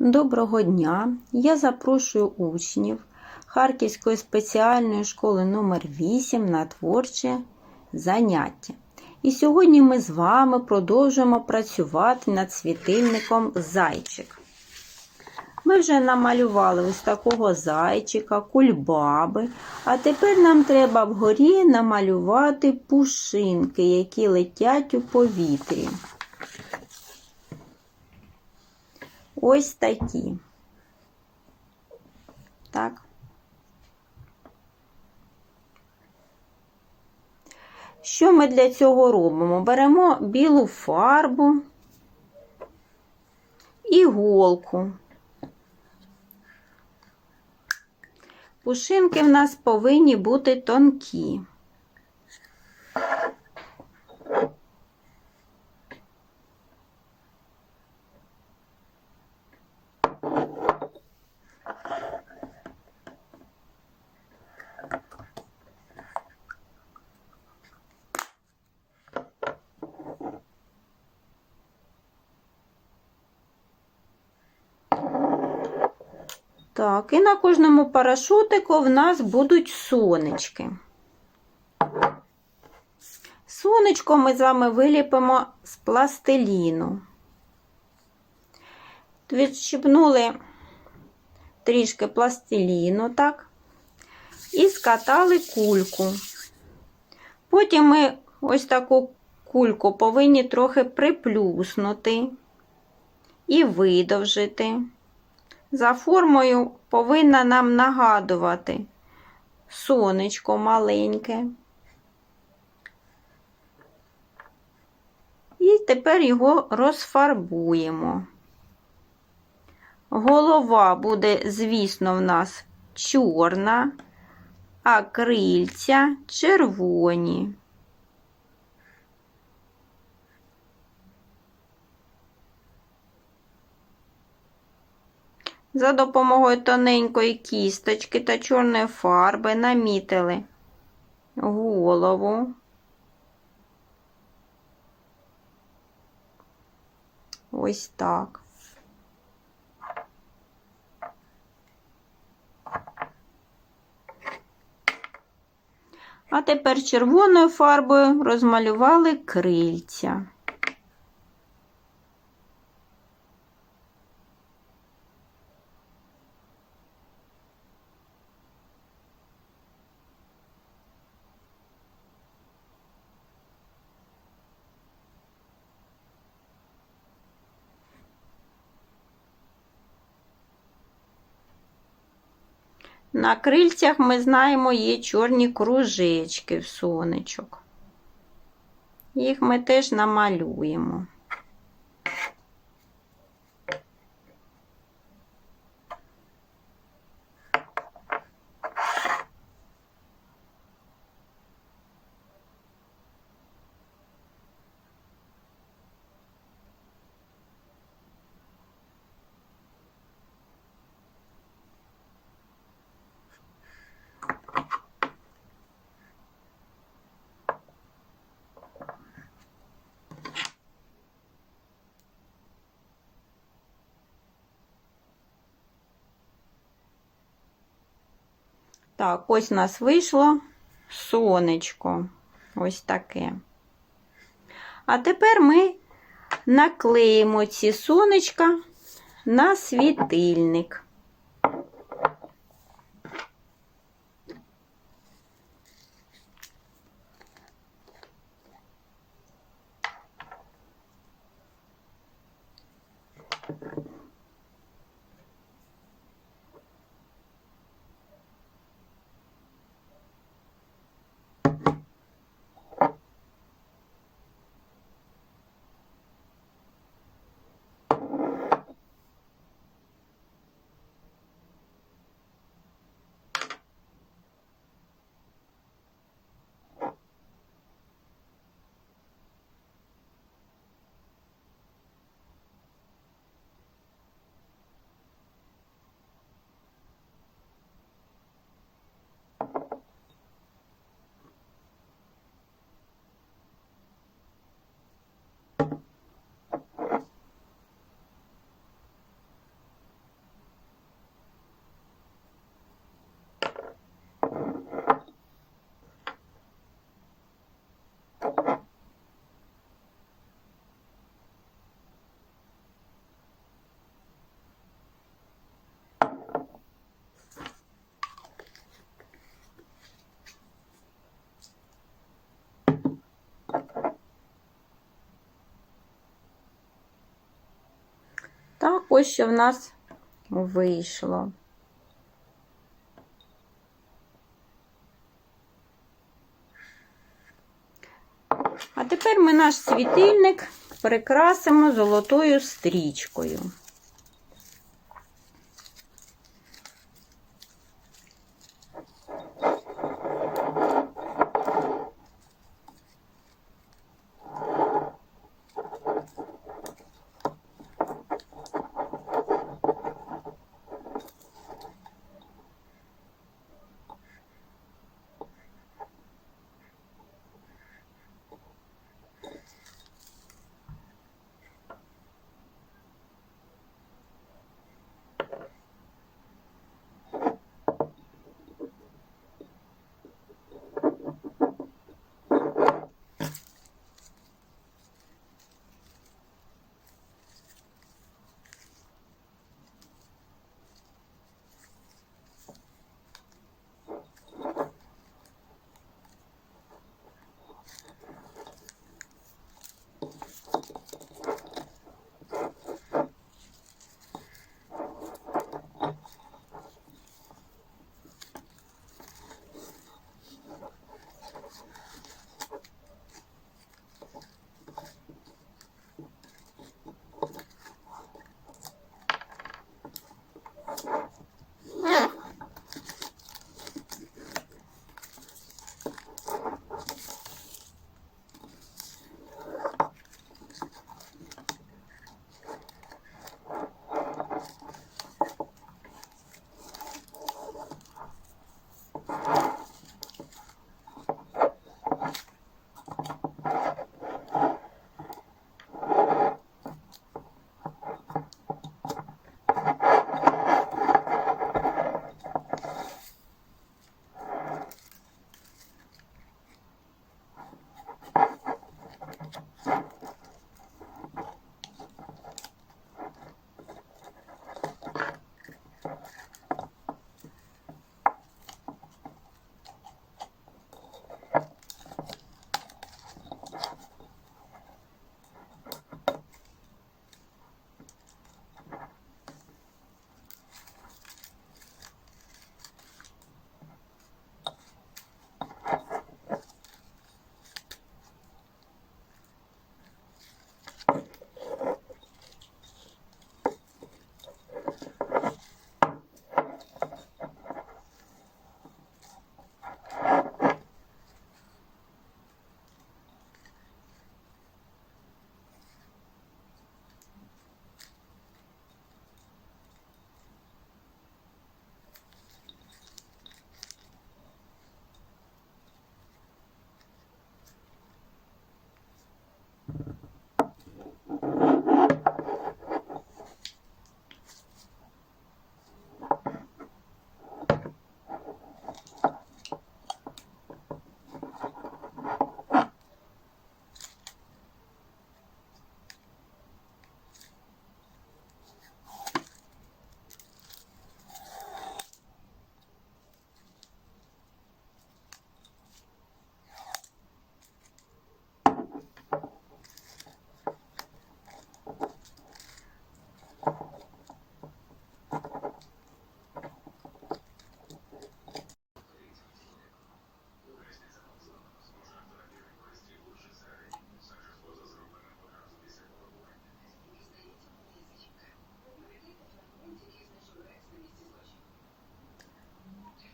Доброго дня! Я запрошую учнів Харківської спеціальної школи номер 8 на творче заняття. І сьогодні ми з вами продовжуємо працювати над світильником зайчик. Ми вже намалювали ось такого зайчика, кульбаби, а тепер нам треба вгорі намалювати пушинки, які летять у повітрі. Ось такі. Так. Що ми для цього робимо? Беремо білу фарбу, іголку. Пушинки в нас повинні бути тонкі. Так, і на кожному парашутику в нас будуть сонечки. Сонечко ми з вами виліпимо з пластиліну. Відщипнули трішки пластиліну, так, і скатали кульку. Потім ми ось таку кульку повинні трохи приплюснути і видовжити. За формою повинна нам нагадувати сонечко маленьке. І тепер його розфарбуємо. Голова буде, звісно, в нас чорна, а крильця червоні. За допомогою тоненької кісточки та чорної фарби намітили голову. Ось так. А тепер червоною фарбою розмалювали крильця. На крильцях ми знаємо є чорні кружечки в сонечок. Їх ми теж намалюємо. Так, ось у нас вийшло сонечко. Ось таке. А тепер ми наклеїмо ці сонечка на світильник. Ось що в нас вийшло. А тепер ми наш світильник прикрасимо золотою стрічкою.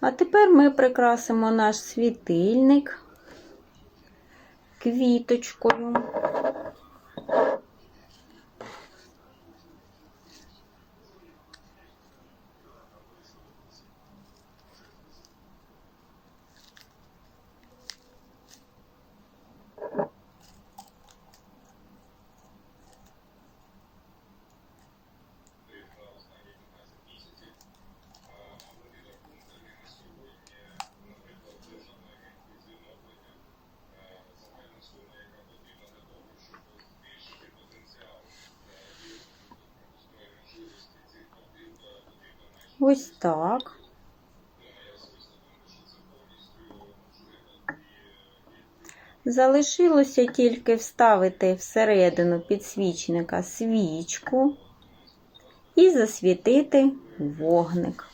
А тепер ми прикрасимо наш світильник квіточкою. Ось так. Залишилося тільки вставити всередину підсвічника свічку і засвітити вогник.